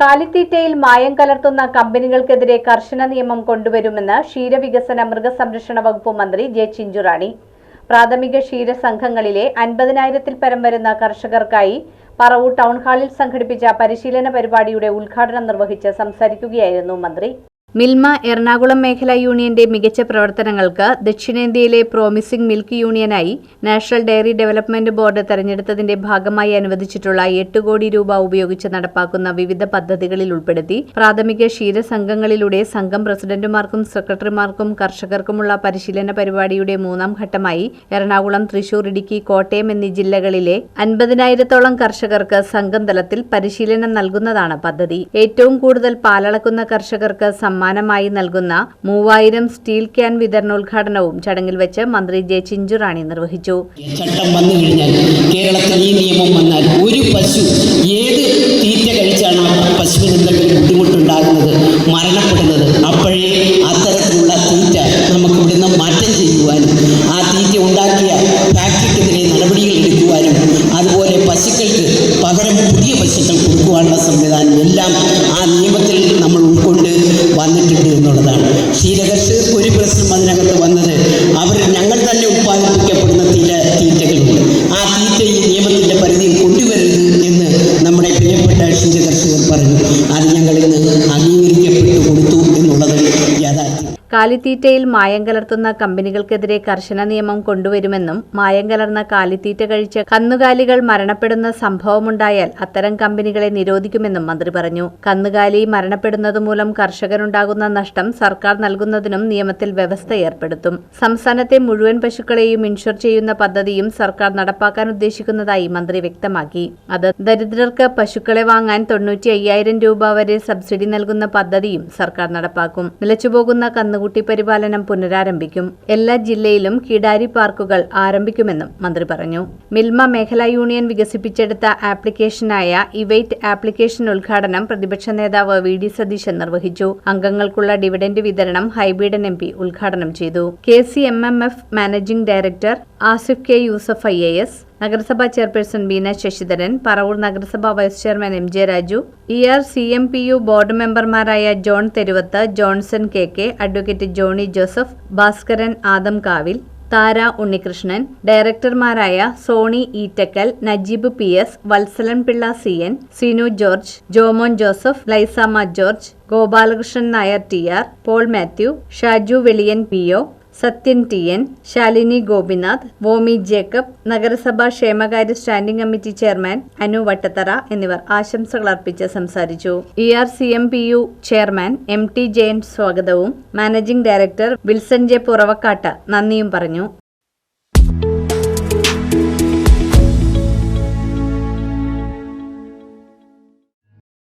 കാലിത്തീറ്റയിൽ മായം കലർത്തുന്ന കമ്പനികൾക്കെതിരെ കർശന നിയമം കൊണ്ടുവരുമെന്ന് ക്ഷീരവികസന മൃഗസംരക്ഷണ വകുപ്പ് മന്ത്രി ജെ ചിഞ്ചുറാണി. പ്രാഥമിക ക്ഷീര സംഘങ്ങളിലെ അൻപതിനായിരത്തിൽ പരം വരുന്ന കർഷകർക്കായി പറവൂർ ടൗൺ ഹാളിൽ സംഘടിപ്പിച്ച പരിശീലന പരിപാടിയുടെ ഉദ്ഘാടനം നിർവഹിച്ച് സംസാരിക്കുകയായിരുന്നു മന്ത്രി. മിൽമ എറണാകുളം മേഖലാ യൂണിയന്റെ മികച്ച പ്രവർത്തനങ്ങൾക്ക് ദക്ഷിണേന്ത്യയിലെ പ്രോമിസിംഗ് മിൽക്ക് യൂണിയനായി നാഷണൽ ഡയറി ഡെവലപ്മെന്റ് ബോർഡ് തെരഞ്ഞെടുത്തതിന്റെ ഭാഗമായി അനുവദിച്ചിട്ടുള്ള എട്ട് കോടി രൂപ ഉപയോഗിച്ച് നടപ്പാക്കുന്ന വിവിധ പദ്ധതികളിൽ ഉൾപ്പെടുത്തി പ്രാഥമിക ക്ഷീര സംഘങ്ങളിലൂടെ സംഘം പ്രസിഡന്റുമാർക്കും സെക്രട്ടറിമാർക്കും കർഷകർക്കുമുള്ള പരിശീലന പരിപാടിയുടെ മൂന്നാം ഘട്ടമായി എറണാകുളം തൃശൂർ ഇടുക്കി കോട്ടയം എന്നീ ജില്ലകളിലെ അൻപതിനായിരത്തോളം കർഷകർക്ക് സംഘം തലത്തിൽ പരിശീലനം നൽകുന്നതാണ് പദ്ധതി. ഏറ്റവും കൂടുതൽ പാലളക്കുന്ന കർഷകർക്ക് സമ്മാനമായി നൽകുന്ന മൂവായിരം സ്റ്റീൽ ക്യാൻ വിതരണോദ്ഘാടനവും ചടങ്ങിൽ വെച്ച് മന്ത്രി ജെ ചിഞ്ചുറാണി നിർവഹിച്ചു. ചട്ടം വന്നു കഴിഞ്ഞാൽ കേരളത്തിൽ ഈ നിയമം വന്നാൽ ഒരു പശു ഏത് തീറ്റ കഴിച്ചാണ് പശുവിന് എന്തെങ്കിലും ബുദ്ധിമുട്ടുണ്ടാകുന്നത് മരണപ്പെടുന്നത്? അപ്പോഴേ അത്തരത്തിലുള്ള തീറ്റ നമുക്ക് ഇവിടുന്ന് മാറ്റം ചെയ്യുവാനും ആ തീറ്റ ഉണ്ടാക്കിയ ഫാക്ടറിക്കെതിരെ നടപടികൾ എടുക്കുവാനും അതുപോലെ പശുക്കൾക്ക് പകരം പുതിയ പശുക്കൾ കൊടുക്കുവാനുള്ള സംവിധാനം എല്ലാം ആ നിയമത്തിൽ വന്നിട്ടുണ്ട് എന്നുള്ളതാണ്. ക്ഷീരകർഷകർക്ക് ഒരു പ്രശ്നം അതിനകത്ത് വന്നത് അവർ ഞങ്ങൾ തന്നെ ഉത്പാദിപ്പിക്കപ്പെടുന്ന തീര തീറ്റകളുണ്ട്. ആ തീറ്റ ഈ നിയമത്തിന്റെ പരിധിയിൽ കൊണ്ടുവരരുത് എന്ന് നമ്മുടെ പ്രിയപ്പെട്ട ക്ഷീരകർഷകർ പറഞ്ഞു. അത് ഞങ്ങൾ ഇന്ന് യാഥാർത്ഥ്യം കാലിത്തീറ്റയിൽ മായം കലർത്തുന്ന കമ്പനികൾക്കെതിരെ കർശന നിയമം കൊണ്ടുവരുമെന്നും മായം കലർന്ന കാലിത്തീറ്റ കഴിച്ച് കന്നുകാലികൾ മരണപ്പെടുന്ന സംഭവമുണ്ടായാൽ അത്തരം കമ്പനികളെ നിരോധിക്കുമെന്നും മന്ത്രി പറഞ്ഞു. കന്നുകാലി മരണപ്പെടുന്നതുമൂലം കർഷകനുണ്ടാകുന്ന നഷ്ടം സർക്കാർ നൽകുന്നതിനും നിയമത്തിൽ വ്യവസ്ഥ ഏർപ്പെടുത്തും. സംസ്ഥാനത്തെ മുഴുവൻ പശുക്കളെയും ഇൻഷുർ ചെയ്യുന്ന പദ്ധതിയും സർക്കാർ നടപ്പാക്കാൻ ഉദ്ദേശിക്കുന്നതായി മന്ത്രി വ്യക്തമാക്കി. അത് ദരിദ്രർക്ക് പശുക്കളെ വാങ്ങാൻ തൊണ്ണൂറ്റി അയ്യായിരം രൂപ വരെ സബ്സിഡി നൽകുന്ന പദ്ധതിയും സർക്കാർ നടപ്പാക്കും. നിലച്ചുപോകുന്ന കന്നുകുട്ടി പരിപാലനം പുനരാരംഭിക്കും. എല്ലാ ജില്ലയിലും കിടാരി പാർക്കുകൾ ആരംഭിക്കുമെന്നും മന്ത്രി പറഞ്ഞു. മിൽമ മേഖലാ യൂണിയൻ വികസിപ്പിച്ചെടുത്ത ആപ്ലിക്കേഷനായ ഇവൈറ്റ് ആപ്ലിക്കേഷൻ ഉദ്ഘാടനം പ്രതിപക്ഷ നേതാവ് വി ഡി സതീശൻ നിർവഹിച്ചു. അംഗങ്ങൾക്കുള്ള ഡിവിഡന്റ് വിതരണം ഹൈബീഡൻ എം പി ഉദ്ഘാടനം ചെയ്തു. K C M M F managing director Asif K Yusuf I A S നഗരസഭാ ചെയർപേഴ്സൺ ബീന ശശിധരൻ പറവൂർ നഗരസഭാ vice chairman M J Raju E R C M P U board മെമ്പർമാരായ John Theruvath Johnson K K advocate Johny Joseph Bhaskaran Adam Kavil Thara Unnikrishnan ഡയറക്ടർമാരായ Sony Eettakkal Najeeb P S Vatsalan Pillai C N Sinu George Jomon Joseph Laisamma George Gopalakrishnan Nair T R Paul Mathew Shaju Veliyan P O Sathyan T N Shalini Gopinath Vomy Jacob നഗരസഭാ ക്ഷേമകാര്യ standing committee chairman Anu Vattathara എന്നിവർ ആശംസകൾ അർപ്പിച്ച് സംസാരിച്ചു. E R C M P U chairman M T Jayan സ്വാഗതവും managing director Wilson J Puravakkatt നന്ദിയും പറഞ്ഞു.